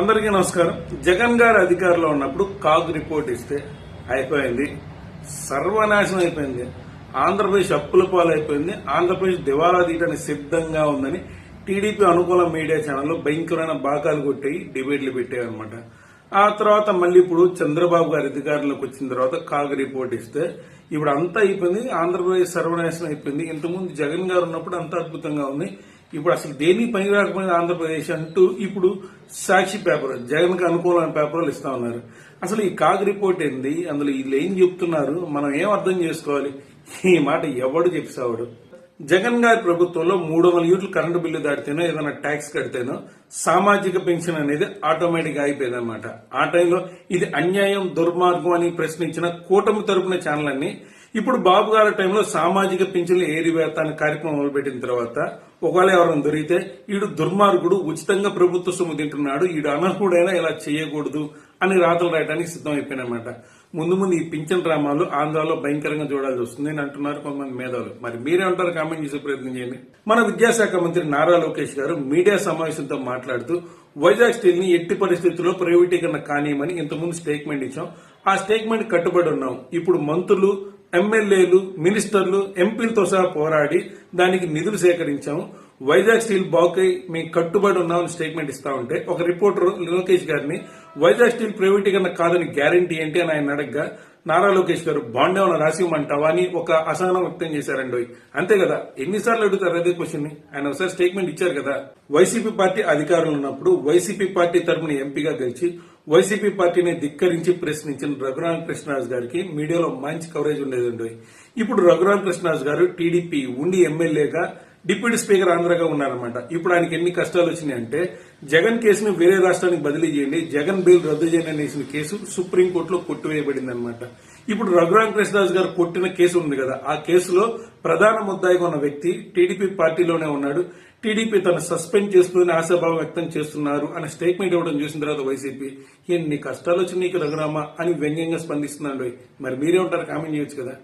అందరికీ నమస్కారం. జగన్ గారు అధికారంలో ఉన్నప్పుడు కాగ్ రిపోర్ట్ ఇస్తే అయిపోయింది. సర్వనాశనం అయిపోయింది. ఆంధ్రప్రదేశ్ అప్పుల పాలైపోయింది. ఆంధ్రప్రదేశ్ దివాలా తీయడానికి సిద్ధంగా ఉందని టీడీపీ అనుకూల మీడియా ఛానల్లో భయంకరమైన బాకాలు కొట్టి డిబేట్లు పెట్టాయన్నమాట. ఆ తర్వాత మళ్ళీ ఇప్పుడు చంద్రబాబు గారి అధికారంలోకి వచ్చిన తర్వాత కాగ్ రిపోర్ట్ ఇస్తే ఇప్పుడు అంతా అయిపోయింది. ఆంధ్రప్రదేశ్ సర్వనాశనం అయిపోయింది. ఇంతకుముందు జగన్ గారు ఉన్నప్పుడు అంత అద్భుతంగా ఉంది. ఇప్పుడు అసలు దేని పని రాకపోయిన ఆంధ్రప్రదేశ్ అంటూ ఇప్పుడు సాక్షి పేపర్ జగన్కి అనుకూలమైన పేపర్లు ఇస్తా ఉన్నారు. అసలు ఈ కాగ్ రిపోర్ట్ ఏంది? అందులో వీళ్ళు ఏం చెప్తున్నారు? మనం ఏం అర్థం చేసుకోవాలి? ఈ మాట ఎవడు చెప్పేవాడు జగన్ గారి ప్రభుత్వంలో మూడు వందల యూనిట్లు కరెంటు బిల్లు దాటితేనో ఏదైనా ట్యాక్స్ కడితేనో సామాజిక పెన్షన్ అనేది ఆటోమేటిక్ అయిపోయింది అనమాట ఆ టైంలో ఇది అన్యాయం దుర్మార్గం అని ప్రశ్నించిన కూటమి తరపున ఛానల్ అన్ని ఇప్పుడు బాబు గారి టైంలో సామాజిక పింఛన్లు ఏరివేత అనే కార్యక్రమం మొదలుపెట్టిన తర్వాత ఒకవేళ ఎవరైనా దొరికితే ఈడు దుర్మార్గుడు ఉచితంగా ప్రభుత్వ సొమ్ము తింటున్నాడు ఈడు అనర్హుడైనా ఇలా చేయకూడదు అని రాతలు రాయడానికి సిద్ధమైపోయినమాట ముందు ముందు ఈ పింఛన్ డ్రామాలు ఆంధ్రాలో భయంకరంగా చూడాల్సి వస్తుంది అని అంటున్నారు కొంతమంది మేధావులు. మరి మీరేమంటారు? కామెంట్ చేసే ప్రయత్నం చేయండి. మన విద్యాశాఖ మంత్రి నారా లోకేష్ గారు మీడియా సమావేశంతో మాట్లాడుతూ వైజాగ్ స్టీల్ని ఎట్టి పరిస్థితుల్లో ప్రైవేటీకరణ కానియమని ఇంతకుముందు స్టేట్మెంట్ ఇచ్చాం. ఆ స్టేట్మెంట్ కట్టుబడి ఉన్నాం. ఇప్పుడు మంత్రులు ఎమ్మెల్యేలు మినిస్టర్లు ఎంపీలతో సహా పోరాడి దానికి నిధులు సేకరించాము. వైజాగ్ స్టీల్ బాకై మీకు కట్టుబడి ఉన్నామని స్టేట్మెంట్ ఇస్తా ఉంటే ఒక రిపోర్టర్ లోకేష్ గారిని వైజాగ్ స్టీల్ ప్రైవేటీకరణ కాదని గ్యారంటీ ఏంటి? అని ఆయన అడగగా నారా లోకేష్ గారు బాండ్ ఏమైనా రాసి ఇవ్వమంటావా అని ఒక అసహనం వ్యక్తం చేశారండి. అంతే కదా ఎన్నిసార్లు అడుగుతారు అదే క్వశ్చన్ని ఆయన ఒకసారి స్టేట్మెంట్ ఇచ్చారు కదా. వైసీపీ పార్టీ అధికారంలో ఉన్నప్పుడు వైసీపీ పార్టీ తరపున ఎంపీగా గెలిచి వైసీపీ పార్టీని ధిక్కరించి ప్రశ్నించిన రఘురామ కృష్ణరాజు గారికి మీడియాలో మంచి కవరేజ్ ఉండేది ఇప్పుడు రఘురామ కృష్ణరాజు గారు టీడీపీ ఉండి ఎమ్మెల్యేగా డిప్యూటీ స్పీకర్ ఆంధ్రగా ఉన్నారన్నమాట. ఇప్పుడు ఆయనకి ఎన్ని కష్టాలు వచ్చినాయి అంటే జగన్ కేసును వేరే రాష్ట్రానికి బదిలీ చేయండి జగన్ బిల్ రద్దు చేయండి అనేసిన కేసు సుప్రీంకోర్టులో కొట్టివేయబడింది అనమాట ఇప్పుడు రఘురామ కృష్ణదాస్ గారు కొట్టిన కేసు ఉంది కదా ఆ కేసులో ప్రధాన ముద్దాయిగా ఉన్న వ్యక్తి టీడీపీ పార్టీలోనే ఉన్నాడు. టీడీపీ తను సస్పెండ్ చేస్తుందని ఆశాభావం వ్యక్తం చేస్తున్నారు అనే స్టేట్మెంట్ ఇవ్వడం చూసిన తర్వాత వైసీపీ ఎన్ని కష్టాలు వచ్చి నీకు రఘురామ అని వ్యంగ్యంగా స్పందిస్తున్నాడు. మరి మీరే ఉంటారు కామెంట్ చేయొచ్చు కదా.